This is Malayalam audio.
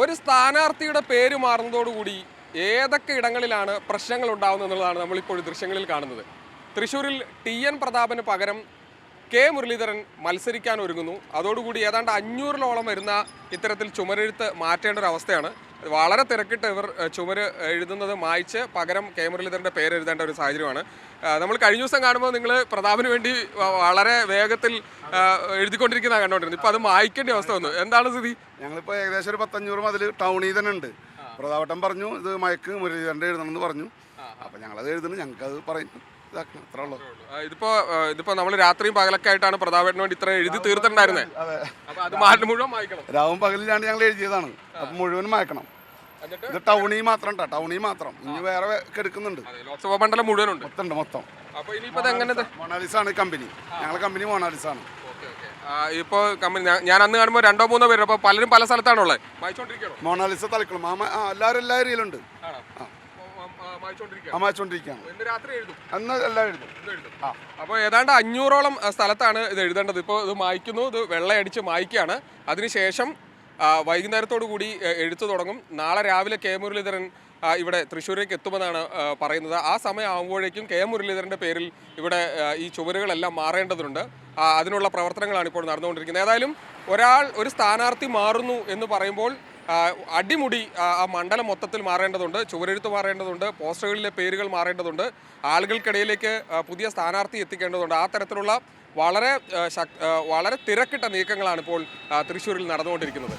ഒരു സ്ഥാനാർത്ഥിയുടെ പേര് മാറുന്നതോടുകൂടി ഏതൊക്കെ ഇടങ്ങളിലാണ് പ്രശ്നങ്ങൾ ഉണ്ടാകുന്നത് എന്നുള്ളതാണ് നമ്മളിപ്പോൾ ദൃശ്യങ്ങളിൽ കാണുന്നത്. തൃശ്ശൂരിൽ ടി എൻ പ്രതാപന് പകരം കെ മുരളീധരൻ മത്സരിക്കാൻ ഒരുങ്ങുന്നു. അതോടുകൂടി ഏതാണ്ട് അഞ്ഞൂറിലോളം വരുന്ന ഇത്തരത്തിൽ ചുമരെഴുത്ത് മാറ്റേണ്ട ഒരു അവസ്ഥയാണ്. വളരെ തിരക്കിട്ട് ഇവർ ചുമര് എഴുതുന്നത് മായ്ച്ച് പകരം കെ. മുരളീധരന്റെ പേര് എഴുതേണ്ട ഒരു സാഹചര്യമാണ്. നമ്മൾ കഴിഞ്ഞ ദിവസം കാണുമ്പോൾ നിങ്ങൾ പ്രതാപിന് വേണ്ടി വളരെ വേഗത്തിൽ എഴുതിക്കൊണ്ടിരിക്കുന്ന കണ്ടുകൊണ്ടിരുന്നു ഇപ്പം അത് മായ്ക്കേണ്ട അവസ്ഥ വന്നു. എന്താണ് സ്ഥിതി? ഞങ്ങളിപ്പോൾ ഏകദേശം ഒരു പത്തഞ്ഞൂറ് മതിൽ ടൗണിൽ തന്നെ ഉണ്ട്. പ്രതാപട്ടം പറഞ്ഞു ഇത് മയക്ക് മുരളീധരന്റെ എഴുതണമെന്ന് പറഞ്ഞു. അപ്പം ഞങ്ങളത് എഴുതുന്നു ഞങ്ങൾക്കത് പറയും. ഇതാക്കണം അത്രേ ഉള്ളൂ. ഇതിപ്പോ ഇതിപ്പോ നമ്മൾ രാത്രിയും പകലൊക്കെ ആയിട്ടാണ് പ്രതാപേട്ടന് വേണ്ടി ഇത്ര എഴുതി തീർത്തിട്ടുണ്ടായിരുന്നത് അതെ. മുഴുവൻ മായ്ക്കണം. രാവും പകലിലാണ് ഞങ്ങൾ എഴുതിയതാണ്. അപ്പം മുഴുവൻ മയക്കണം. ഇത് ടൗണിൽ മാത്രം കേട്ടോ ടൗണിൽ മാത്രം. ഇനി വേറെ എടുക്കുന്നുണ്ട് ലോക്സഭാ മണ്ഡലം മുഴുവനുണ്ട്. മൊത്തം ഉണ്ട് മൊത്തം. അപ്പൊ ഇനിയിപ്പോ ഇത് എങ്ങനെ മൊണാലിസ ആണ് കമ്പനി. ഞങ്ങളെ കമ്പനി മൊണാലിസ ആണ് ഇപ്പോ കമ്പനി ഞാൻ- അന്ന് കാണുമ്പോൾ രണ്ടോ മൂന്നോ പേര് അപ്പൊ പലരും പല സ്ഥലത്താണുള്ളത് മൊണാലിസ തളിക്കണം? ആ മ- ആ എല്ലാവരും എല്ലാ ഏരിയയിലുണ്ട് അപ്പോൾ ഏതാണ്ട് അഞ്ഞൂറോളം സ്ഥലത്താണ് ഇത് എഴുതേണ്ടത്. ഇപ്പോൾ ഇത് മായ്ക്കുന്നു. ഇത് വെള്ളയടിച്ച് മായ്ക്കുകയാണ്. അതിനുശേഷം വൈകുന്നേരത്തോടു കൂടി എഴുത്തു തുടങ്ങും. നാളെ രാവിലെ കെ മുരളീധരൻ ഇവിടെ തൃശ്ശൂരേക്ക് എത്തുമെന്നാണ് പറയുന്നത്. ആ സമയമാകുമ്പോഴേക്കും കെ മുരളീധരന്റെ പേരിൽ ഇവിടെ ഈ ചുവരുകളെല്ലാം മാറേണ്ടതുണ്ട്. അതിനുള്ള പ്രവർത്തനങ്ങളാണ് ഇപ്പോൾ നടന്നുകൊണ്ടിരിക്കുന്നത്. ഏതായാലും ഒരാൾ ഒരു സ്ഥാനാർത്ഥി മാറുന്നു എന്ന് പറയുമ്പോൾ അടിമുടി ആ മണ്ഡലം മൊത്തത്തിൽ മാറേണ്ടതുണ്ട് ചുവരെഴുത്ത് മാറേണ്ടതുണ്ട് പോസ്റ്ററുകളിലെ പേരുകൾ മാറേണ്ടതുണ്ട് ആളുകൾക്കിടയിലേക്ക് പുതിയ സ്ഥാനാർത്ഥി എത്തിക്കേണ്ടതുണ്ട്. ആ തരത്തിലുള്ള വളരെ വളരെ തിരക്കിട്ട നീക്കങ്ങളാണ് ഇപ്പോൾ തൃശ്ശൂരിൽ നടന്നുകൊണ്ടിരിക്കുന്നത്.